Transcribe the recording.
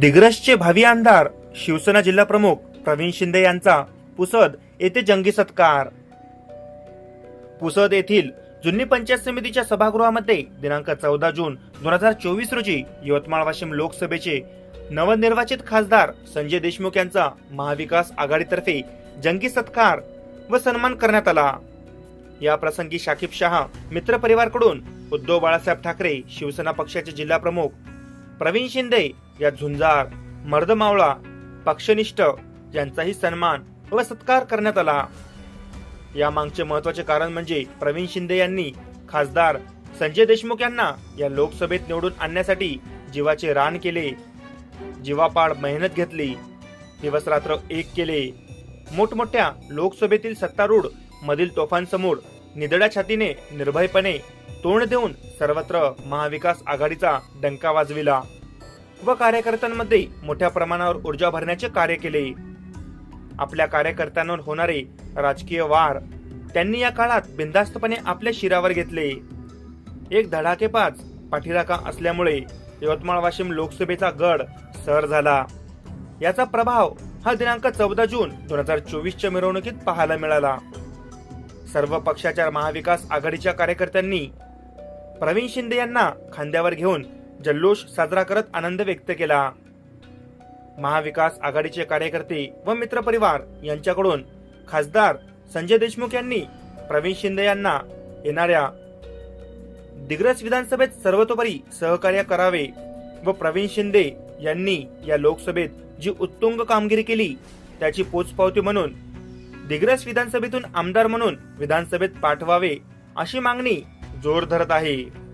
दिग्रसचे भावी आमदार शिवसेना जिल्हा प्रमुख प्रवीण शिंदे यांचा पुसद येथे जंगी सत्कार. पुसद येथील जुन्नी पंचायत समितीच्या सभागृहामध्ये दिनांक चौदा जून दोन हजार चोवीस रोजी यवतमाळ वाशिम लोकसभेचे नवनिर्वाचित खासदार संजय देशमुख यांचा महाविकास आघाडीतर्फे जंगी सत्कार व सन्मान करण्यात आला. या प्रसंगी शाकिब शहा मित्रपरिवारकडून उद्धव बाळासाहेब ठाकरे शिवसेना पक्षाचे जिल्हा प्रमुख प्रवीण शिंदे या झुंजार मर्दमावळा पक्षनिष्ठ यांचाही सन्मान व सत्कार करण्यात आला. या मागचे महत्त्वाचे कारण म्हणजे प्रवीण शिंदे यांनी खासदार संजय देशमुख यांना या लोकसभेत निवडून आणण्यासाठी जीवाचे रान केले. जीवापाड मेहनत घेतली. दिवस रात्र एक केले. मोठमोठ्या लोकसभेतील सत्तारूढ मधील तोफांसमोर निदड्या छातीने निर्भयपणे तोंड देऊन सर्वत्र महाविकास आघाडीचा डंका वाजविला. व कार्यकर्त्यांमध्ये मोठ्या प्रमाणावर ऊर्जा भरण्याचे कार्य केले. आपल्या कार्यकर्त्यांवर होणारे राजकीय वार त्यांनी या काळात बिनधास्तपणे आपल्या शिरावर घेतले. एक धडाकेपाच पाठीराखा असल्यामुळे यवतमाळ वाशिम लोकसभेचा गड सर झाला. याचा प्रभाव हा दिनांक चौदा जून दोन हजार चोवीसच्या मिरवणुकीत पाहायला मिळाला. सर्व पक्षाच्या महाविकास आघाडीच्या कार्यकर्त्यांनी प्रवीण शिंदे यांना खांद्यावर घेऊन जल्लोष साजरा करत आनंद व्यक्त केला. महाविकास आघाडीचे कार्यकर्ते व मित्रपरिवार यांच्याकडून खासदार संजय देशमुख यांनी प्रवीण शिंदे यांना येणाऱ्या दिग्रस विधानसभेत सर्वतोपरी सहकार्य करावे व प्रवीण शिंदे यांनी या लोकसभेत जी उत्तुंग कामगिरी केली त्याची पोचपावती म्हणून दिग्रस विधानसभेतून आमदार म्हणून विधानसभेत पाठवावे अशी मागणी जोर धरत आहे.